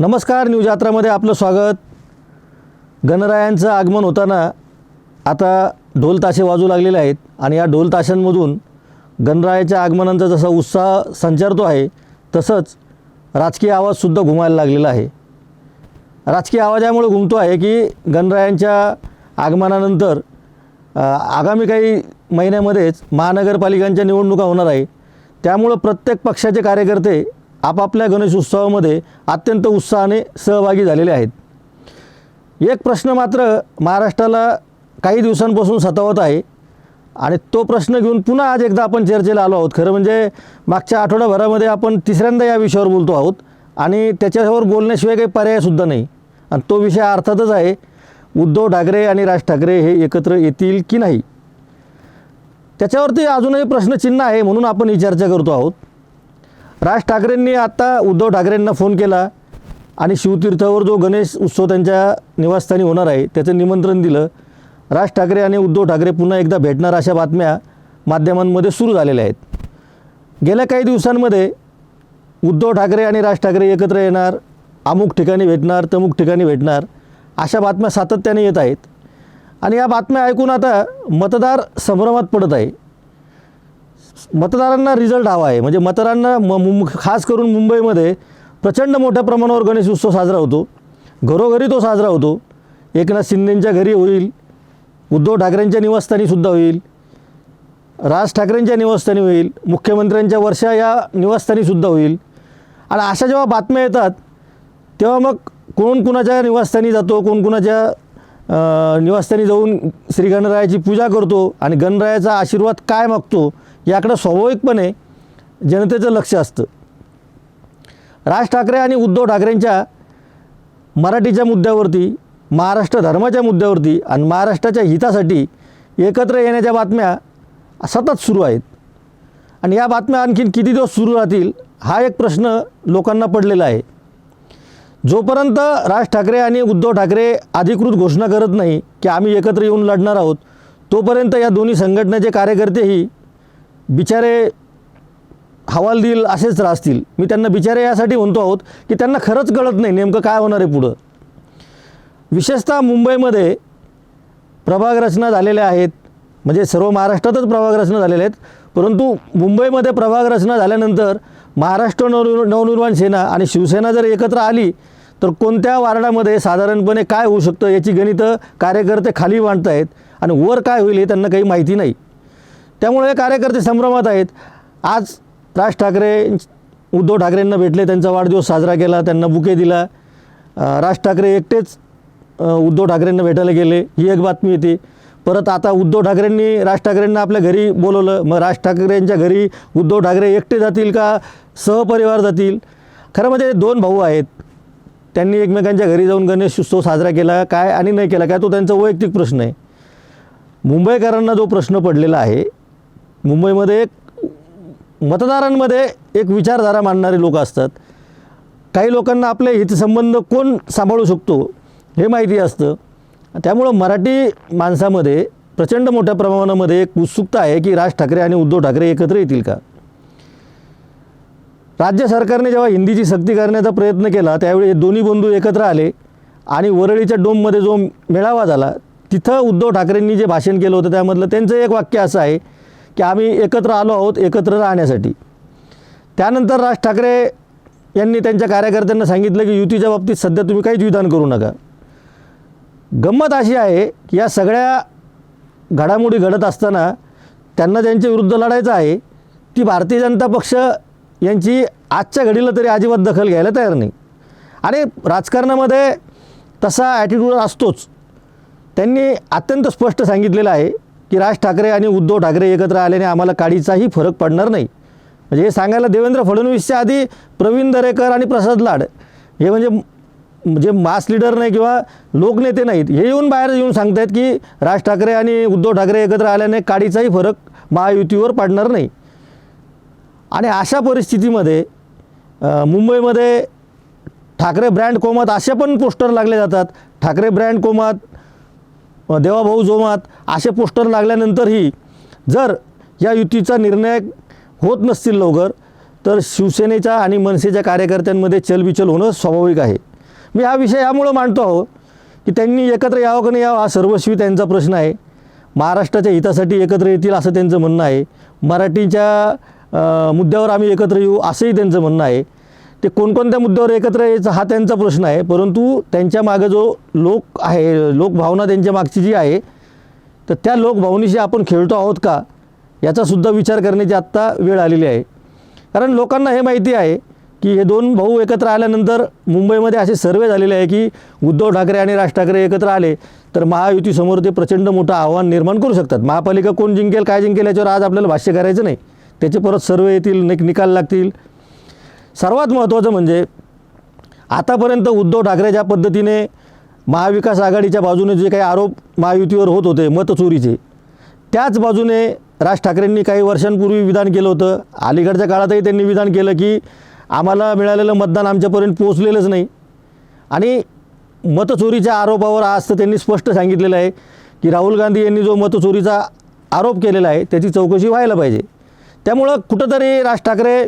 नमस्कार न्यूज यात्रामध्ये आपलं स्वागत. गणरायांचं आगमन होताना आता ढोल ताशे वाजू लागलेले आहेत आणि या ढोल ताशांमधून गणरायाच्या आगमनाचा जसा उत्साह संचारतो आहे तसंच राजकीय आवाजसुद्धा घुमायला लागलेला आहे. राजकीय आवाजामुळे घुमतो आहे की गणरायांच्या आगमनानंतर आगामी काही महिन्यामध्येच महानगरपालिकांच्या निवडणुका होणार आहे. त्यामुळं प्रत्येक पक्षाचे कार्यकर्ते आपापल्या गणेश उत्सवामध्ये अत्यंत उत्साहाने सहभागी झालेले आहेत. एक प्रश्न मात्र महाराष्ट्राला काही दिवसांपासून सतावत आहे आणि तो प्रश्न घेऊन पुन्हा आज एकदा आपण चर्चेला आलो आहोत. खरं म्हणजे मागच्या आठवड्याभरामध्ये आपण तिसऱ्यांदा या विषयावर बोलतो आहोत आणि त्याच्यावर बोलण्याशिवाय काही पर्यायसुद्धा नाही. आणि तो विषय अर्थातच आहे उद्धव ठाकरे आणि राज ठाकरे हे एकत्र येतील की नाही? त्याच्यावरती अजूनही प्रश्नचिन्ह आहे म्हणून आपण ही चर्चा करतो आहोत. राज ठाकरेंनी आत्ता उद्धव ठाकरेंना फोन केला आणि शिवतीर्थावर जो गणेश उत्सव त्यांच्या निवासस्थानी होणार आहे त्याचं निमंत्रण दिलं. राज ठाकरे आणि उद्धव ठाकरे पुन्हा एकदा भेटणार अशा बातम्या माध्यमांमध्ये सुरू झालेल्या आहेत. गेल्या काही दिवसांमध्ये उद्धव ठाकरे आणि राज ठाकरे एकत्र येणार अमुक ठिकाणी भेटणार तमुक ठिकाणी भेटणार अशा बातम्या सातत्याने येत आहेत. आणि या बातम्या ऐकून आता मतदार संभ्रमात पडत आहे. मतदारांना रिझल्ट हवा आहे. म्हणजे मतदारांना म मुं खास करून मुंबईमध्ये प्रचंड मोठ्या प्रमाणावर गणेश उत्सव साजरा होतो. घरोघरी तो साजरा होतो. एकनाथ शिंदेंच्या घरी होईल. उद्धव ठाकरेंच्या निवासस्थानीसुद्धा होईल. राज ठाकरेंच्या निवासस्थानी होईल. मुख्यमंत्र्यांच्या वर्षा या निवासस्थानीसुद्धा होईल. आणि अशा जेव्हा बातम्या येतात तेव्हा मग कोण कुणाच्या निवासस्थानी जातो कोण कुणाच्या निवासस्थानी जाऊन श्री गणरायाची पूजा करतो आणि गणरायाचा आशीर्वाद काय मागतो याकडं स्वाभाविकपणे जनतेचं लक्ष असतं. राज ठाकरे आणि उद्धव ठाकरेंच्या मराठीच्या मुद्द्यावरती महाराष्ट्र धर्माच्या मुद्द्यावरती आणि महाराष्ट्राच्या हितासाठी एकत्र येण्याच्या बातम्या सतत सुरू आहेत. आणि या बातम्या आणखीन किती दिवस सुरू राहतील हा एक प्रश्न लोकांना पडलेला आहे. जोपर्यंत राज ठाकरे आणि उद्धव ठाकरे अधिकृत घोषणा करत नाही की आम्ही एकत्र येऊन लढणार आहोत तोपर्यंत या दोन्ही संघटनेचे कार्यकर्तेही बिचारे हवाल देईल असेच राहतील. मी त्यांना बिचारे यासाठी म्हणतो आहोत की त्यांना खरंच कळत नाही नेमकं काय होणार आहे पुढं. विशेषतः मुंबईमध्ये प्रभाग रचना झालेल्या आहेत. म्हणजे सर्व महाराष्ट्रातच प्रभाग रचना झालेल्या आहेत. परंतु मुंबईमध्ये प्रभाग रचना झाल्यानंतर महाराष्ट्र नवनिर् नवनिर्माण सेना आणि शिवसेना जर एकत्र आली तर कोणत्या वार्डामध्ये साधारणपणे काय होऊ शकतं याची गणितं कार्यकर्ते खाली मांडत आहेत आणि वर काय होईल हे त्यांना काही माहिती नाही. त्यामुळे हे कार्यकर्ते संभ्रमात आहेत. आज राज ठाकरे उद्धव ठाकरेंना भेटले त्यांचा वाढदिवस साजरा केला त्यांना बुके दिला. राज ठाकरे एकटेच उद्धव ठाकरेंना भेटायला गेले ही एक बातमी येते. परत आता उद्धव ठाकरेंनी राज ठाकरेंना आपल्या घरी बोलवलं. मग राज ठाकरेंच्या घरी उद्धव ठाकरे एकटे जातील का? सहपरिवार जातील? खरं म्हणजे दोन भाऊ आहेत. त्यांनी एकमेकांच्या घरी जाऊन गणेश उत्सव साजरा केला काय आणि नाही केला काय तो त्यांचा वैयक्तिक प्रश्न आहे. मुंबईकरांना जो प्रश्न पडलेला आहे मुंबईमध्ये एक मतदारांमध्ये एक विचारधारा मांडणारे लोक असतात. काही लोकांना आपले हितसंबंध कोण सांभाळू शकतो हे माहिती असतं. त्यामुळं मराठी माणसामध्ये प्रचंड मोठ्या प्रमाणामध्ये एक उत्सुकता आहे की राज ठाकरे आणि उद्धव ठाकरे एकत्र येतील का? राज्य सरकारने जेव्हा हिंदीची सक्ती करण्याचा प्रयत्न केला त्यावेळी हे दोन्ही बंधू एकत्र आले आणि वरळीच्या डोममध्ये जो मेळावा झाला तिथं उद्धव ठाकरेंनी जे भाषण केलं होतं त्यामधलं त्यांचं एक वाक्य असं आहे की आम्ही एकत्र आलो आहोत एकत्र राहण्यासाठी. त्यानंतर राज ठाकरे यांनी त्यांच्या कार्यकर्त्यांना सांगितलं की युतीच्या बाबतीत सध्या तुम्ही काहीच विधान करू नका. गंमत अशी आहे की या सगळ्या घडामोडी घडत असताना त्यांना ज्यांच्या विरुद्ध लढायचं आहे ती भारतीय जनता पक्ष यांची आजच्या घडीला तरी अजिबात दखल घ्यायला तयार नाही. आणि राजकारणामध्ये तसा ॲटिट्यूड असतोच. त्यांनी अत्यंत स्पष्ट सांगितलेलं आहे की राज ठाकरे आणि उद्धव ठाकरे एकत्र आल्याने आम्हाला काडीचाही फरक पडणार नाही. म्हणजे हे सांगायला देवेंद्र फडणवीसच्या आधी प्रवीण दरेकर आणि प्रसाद लाड हे म्हणजे म्हणजे मास लिडर नाही किंवा लोकनेते नाहीत हे येऊन बाहेर येऊन सांगतायत की राज ठाकरे आणि उद्धव ठाकरे एकत्र आल्याने काडीचाही फरक महायुतीवर पडणार नाही. आणि अशा परिस्थितीमध्ये मुंबईमध्ये ठाकरे ब्रँड कोमात असे पण पोस्टर लागले जातात ठाकरे ब्रँड कोमात देवाभाऊ जोमात असे पोस्टर लागल्यानंतरही जर या युतीचा निर्णय होत नसतील लवकर तर शिवसेनेच्या आणि मनसेच्या कार्यकर्त्यांमध्ये चलबिचल होणं स्वाभाविक आहे. मी हा विषय यामुळं मांडतो आहो की त्यांनी एकत्र यावं का नाही यावं हा सर्वस्वी त्यांचा प्रश्न आहे. महाराष्ट्राच्या हितासाठी एकत्र येतील असं त्यांचं म्हणणं आहे. मराठीच्या मुद्द्यावर आम्ही एकत्र येऊ असंही त्यांचं म्हणणं आहे. ते कोणकोणत्या मुद्द्यावर एकत्र यायचं हा त्यांचा प्रश्न आहे. परंतु त्यांच्या मागे जो लोक आहे लोकभावना त्यांच्या मागची जी आहे तर त्या लोकभावनेशी आपण खेळतो आहोत का याचासुद्धा विचार करण्याची आत्ता वेळ आलेली आहे. कारण लोकांना हे माहिती आहे की हे दोन भाऊ एकत्र आल्यानंतर मुंबईमध्ये असे सर्वे झालेले आहे की उद्धव ठाकरे आणि राज ठाकरे एकत्र आले तर महायुतीसमोर ते प्रचंड मोठं आव्हान निर्माण करू शकतात. महापालिका कोण जिंकेल काय जिंकेल याच्यावर आज आपल्याला भाष्य करायचं नाही. त्याचे परत सर्वे येतील निक निकाल लागतील. सर्वात महत्त्वाचं म्हणजे आतापर्यंत उद्धव ठाकरे ज्या पद्धतीने महाविकास आघाडीच्या बाजूने जे काही आरोप महायुतीवर होत होते मतचोरीचे त्याच बाजूने राज ठाकरेंनी काही वर्षांपूर्वी विधान केलं होतं. अलीकडच्या काळातही त्यांनी विधान केलं की आम्हाला मिळालेलं मतदान आमच्यापर्यंत पोहोचलेलंच नाही. आणि मतचोरीच्या आरोपावर आज तर त्यांनी स्पष्ट सांगितलेलं आहे की राहुल गांधी यांनी जो मतचोरीचा आरोप केलेला आहे त्याची चौकशी व्हायला पाहिजे. त्यामुळं कुठंतरी राज ठाकरे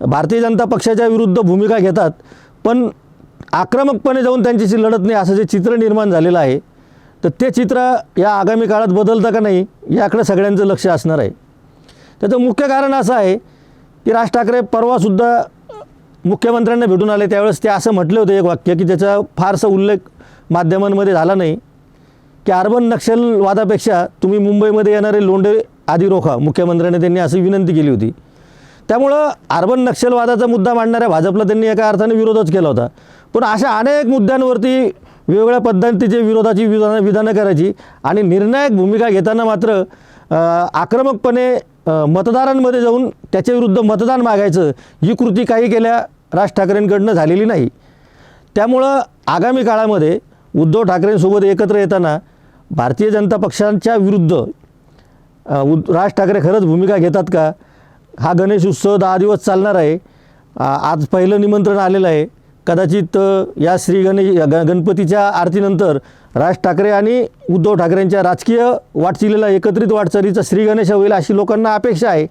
भारतीय जनता पक्षाच्या विरुद्ध भूमिका घेतात पण आक्रमकपणे जाऊन त्यांच्याशी लढत नाही असं जे चित्र निर्माण झालेलं आहे तर ते चित्र या आगामी काळात बदलतं का नाही याकडे सगळ्यांचं लक्ष असणार आहे. त्याचं मुख्य कारण असं आहे की राज ठाकरे परवासुद्धा मुख्यमंत्र्यांना भेटून आले त्यावेळेस ते असं म्हटले होते एक वाक्य की त्याचा फारसा उल्लेख माध्यमांमध्ये झाला नाही की अर्बन नक्षलवादापेक्षा तुम्ही मुंबईमध्ये येणारे लोंढे आधी रोखा मुख्यमंत्र्यांनी त्यांनी अशी विनंती केली होती. त्यामुळं अर्बन नक्षलवादाचा मुद्दा मांडणाऱ्या भाजपला त्यांनी एका अर्थाने विरोधच केला होता. पण अशा अनेक मुद्द्यांवरती वेगवेगळ्या पद्धतीचे विरोधाची विधानं विधानं करायची आणि निर्णायक भूमिका घेताना मात्र आक्रमकपणे मतदारांमध्ये जाऊन त्याच्याविरुद्ध मतदान मागायचं ही कृती काही केल्या राज ठाकरेंकडनं झालेली नाही. त्यामुळं आगामी काळामध्ये उद्धव ठाकरेंसोबत एकत्र येताना भारतीय जनता पक्षांच्या विरुद्ध उद राज ठाकरे खरंच भूमिका घेतात का? हा गणेश उत्सव दहा दिवस चालणार आहे. आज पहिलं निमंत्रण आलेलं आहे. कदाचित या श्री गणेश ग गणपतीच्या आरतीनंतर राज ठाकरे आणि उद्धव ठाकरेंच्या राजकीय वाटचिलेला एकत्रित वाटचालीचा श्री गणेश होईल अशी लोकांना अपेक्षा आहे.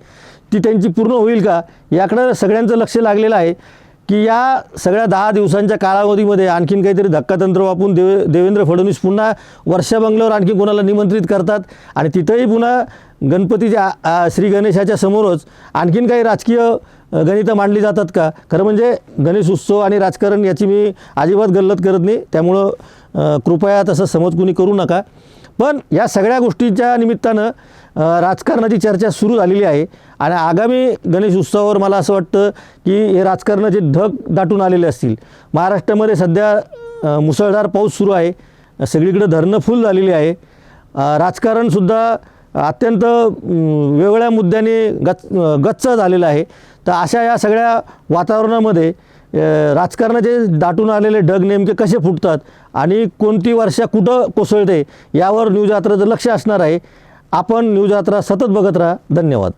ती त्यांची पूर्ण होईल का? याकडं सगळ्यांचं लक्ष लागलेलं आहे. की या सगळ्या दहा दिवसांच्या कालावधीमध्ये आणखीन काहीतरी धक्कातंत्र वापरून देवे देवेंद्र फडणवीस पुन्हा वर्षा बंगल्यावर आणखी कोणाला निमंत्रित करतात? आणि तिथंही पुन्हा गणपतीच्या श्री गणेशाच्या समोरच आणखीन काही राजकीय गणितं मांडली जातात का? खरं म्हणजे गणेश उत्सव आणि राजकारण याची मी अजिबात गल्लत करत नाही. त्यामुळं कृपया तसं समज कुणी करू नका. पण या सगळ्या गोष्टींच्या निमित्तानं राजकारणाची चर्चा सुरू झालेली आहे. आणि आगामी गणेश उत्सवावर मला असं वाटतं की हे राजकारणाचे ढग दाटून आलेले असतील. महाराष्ट्रामध्ये सध्या मुसळधार पाऊस सुरू आहे. सगळीकडे धरणं फुल झालेली आहे. राजकारणसुद्धा अत्यंत वेगळ्या मुद्द्याने गच गच्च झालेलं आहे. तर अशा या सगळ्या वातावरणामध्ये राजकारणाचे दाटून आलेले ढग नेमके कसे फुटतात आणि कोणती वर्षा कुठं कोसळते यावर न्यूज यात्राचं लक्ष असणार आहे. आपण न्यूज यात्रा सतत बघत राहा. धन्यवाद.